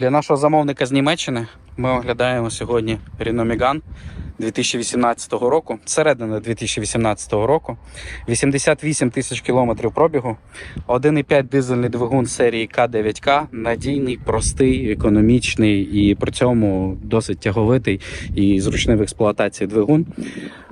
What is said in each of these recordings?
Для нашого замовника з Німеччини ми оглядаємо сьогодні Renault Megane 2018 року, середина 2018 року, 88 тисяч кілометрів пробігу, 1,5 дизельний двигун серії К9К, надійний, простий, економічний і при цьому досить тяговитий і зручний в експлуатації двигун.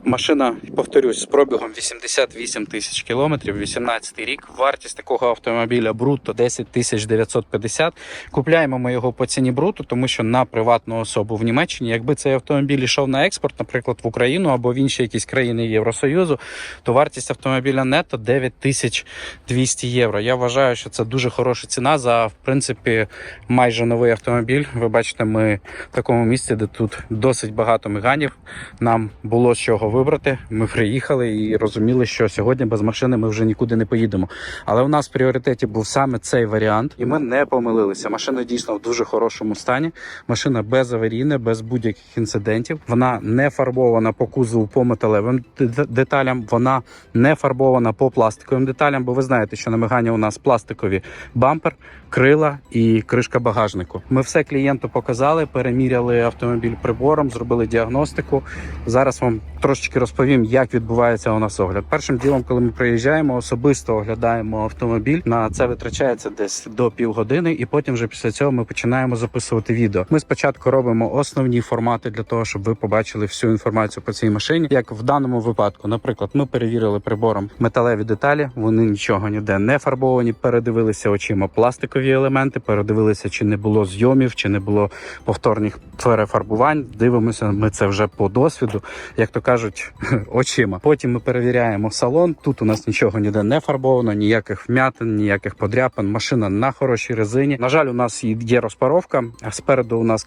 Машина, повторюсь, з пробігом 88 тисяч кілометрів, 18 рік. Вартість такого автомобіля бруто 10 тисяч 950. Купляємо ми його по ціні бруто, тому що на приватну особу в Німеччині, якби цей автомобіль йшов на експорт, наприклад, в Україну або в інші якісь країни Євросоюзу, то вартість автомобіля нетто 9 тисяч 200 євро. Я вважаю, що це дуже хороша ціна за в принципі майже новий автомобіль. Ви бачите, ми в такому місці, де тут досить багато меганів. Нам було з чого вибрати. Ми приїхали і розуміли, що сьогодні без машини ми вже нікуди не поїдемо. Але у нас в пріоритеті був саме цей варіант, і ми не помилилися. Машина дійсно в дуже хорошому стані. Машина безаварійна, без будь-яких інцидентів. Вона не фарбована по кузову по металевим деталям. Вона не фарбована по пластиковим деталям, бо ви знаєте, що на Мегані у нас пластикові бампер, крила і кришка багажнику. Ми все клієнту показали, переміряли автомобіль прибором, зробили діагностику. Зараз вам трошечки розповім, як відбувається у нас огляд. Першим ділом, коли ми приїжджаємо, особисто оглядаємо автомобіль. На це витрачається десь до півгодини, і потім вже після цього ми починаємо записувати відео. Ми спочатку робимо основні формати для того, щоб ви побачили всю інформацію по цій машині. Як в даному випадку, наприклад, ми перевірили прибором металеві деталі. Вони нічого ніде не фарбовані. Передивилися очима пластикові елементи, передивилися, чи не було зйомів, чи не було повторних перефарбувань. Дивимося, ми це вже по досвіду, як то кажуть, очима. Потім ми перевіряємо салон. Тут у нас нічого ніде не фарбовано, ніяких вмятин, ніяких подряпин. Машина на хорошій резині. На жаль, у нас є розпаровка. Спереду у нас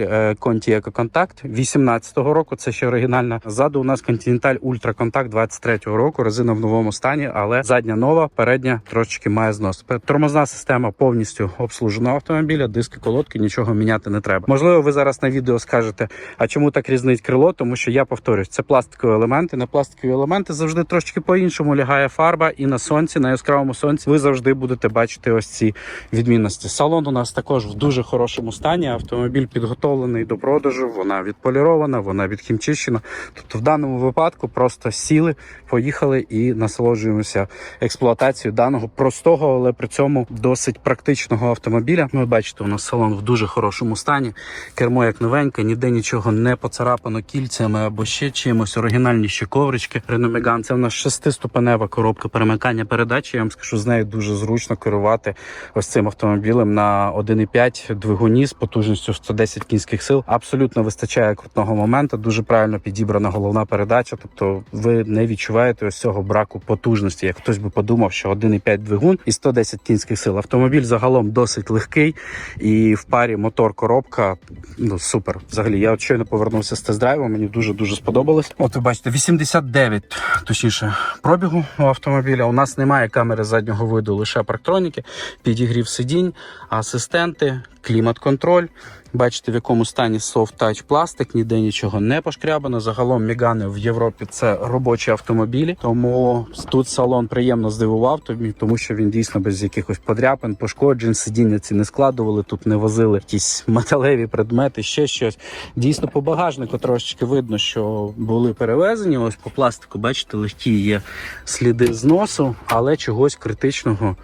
е, Conti Eco Contact 18-го року. Це ще оригінальна. Ззаду у нас Ultra Contact 23-го року. Резина в новому стані, але задня нова, передня трошечки має знос. Тормозна система повністю обслужена автомобіля. Диски, колодки, нічого міняти не треба. Можливо, ви зараз на відео скажете, а чому так різнить крило? Тому що я повторюсь, це пластикові елементи. На пластикові елементи завжди трошки по-іншому лягає фарба, і на сонці, на яскравому сонці, ви завжди будете бачити ось ці відмінності. Салон у нас також в дуже хорошому стані. Автомобіль підготовлений до продажу. Вона відполірована, вона відхімчищена. Тобто, в даному випадку просто сіли, поїхали і насолоджуємося експлуатацією даного простого, але при цьому досить практичного автомобіля. Ви бачите, у нас салон в дуже хорошому стані. Кермо як новеньке, ніде нічого не поцарапано кільцями або ще чимось. Оригінальні ще коврички. Renault Megane. Це у нас шестиступенева коробка перемикання передачі. Я вам скажу, з нею дуже зручно керувати ось цим автомобілем на 1,5 двигуні з потужністю 110 кінських сил. Абсолютно вистачає крутного моменту. Дуже правильно підібрана головна передача. Тобто, ви не відчуваєте ось цього браку потужності. Як хтось би подумав, що 1,5 двигун і 110 кінських сил. Автомобіль загалом досить легкий і в парі мотор коробка. Ну супер. Взагалі, я от щойно повернувся з тест-драйву. Мені дуже дуже сподобалось. От ви бачите, 89, точніше, пробігу у автомобіля. У нас немає камери заднього виду, лише парктроніки, підігрів сидінь, асистенти, клімат-контроль. Бачите, в якому стані touch пластик, ніде нічого не пошкрябано. Загалом Мігани в Європі це робочі автомобілі. Тому тут салон приємно здивував, тобі, тому що він дійсно без якихось подряпин, пошкоджень, сидіння ці не складували, тут не возили якісь металеві предмети, ще щось. Дійсно, по багажнику трошечки видно, що були перевезені. Ось по пластику, бачите, легкі є сліди зносу, але чогось критичного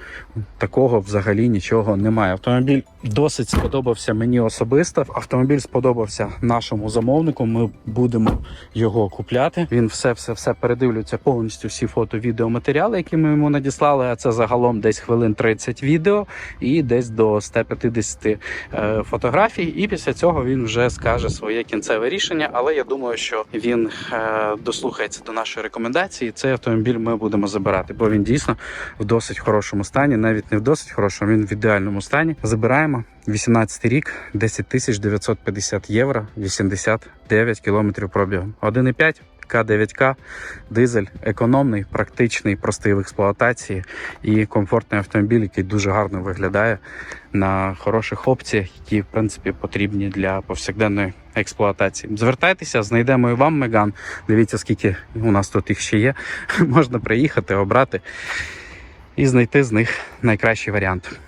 такого взагалі нічого немає. Автомобіль досить сподобався мені особисто. Автомобіль сподобався нашому замовнику. Ми будемо його купляти. Він все, все, все передивлюється повністю всі фото, відео, матеріали, які ми йому надіслали. А це загалом десь хвилин 30 відео і десь до 150 е, фотографій. І після цього він вже скаже своє кінцеве рішення. Але я думаю, що він е, дослухається до нашої рекомендації. Цей автомобіль ми будемо забирати, бо він дійсно в досить хорошому стані, навіть не в досить хорошому, він в ідеальному стані. Забираємо 18 рік, 10 тисяч 950 євро, 89 кілометрів пробігу. 1,5 К9К, дизель, економний, практичний, простий в експлуатації і комфортний автомобіль, який дуже гарно виглядає на хороших опціях, які в принципі потрібні для повсякденної експлуатації. Звертайтеся, знайдемо і вам Меган. Дивіться, скільки у нас тут їх ще є. Можна приїхати, обрати і знайти з них найкращий варіант.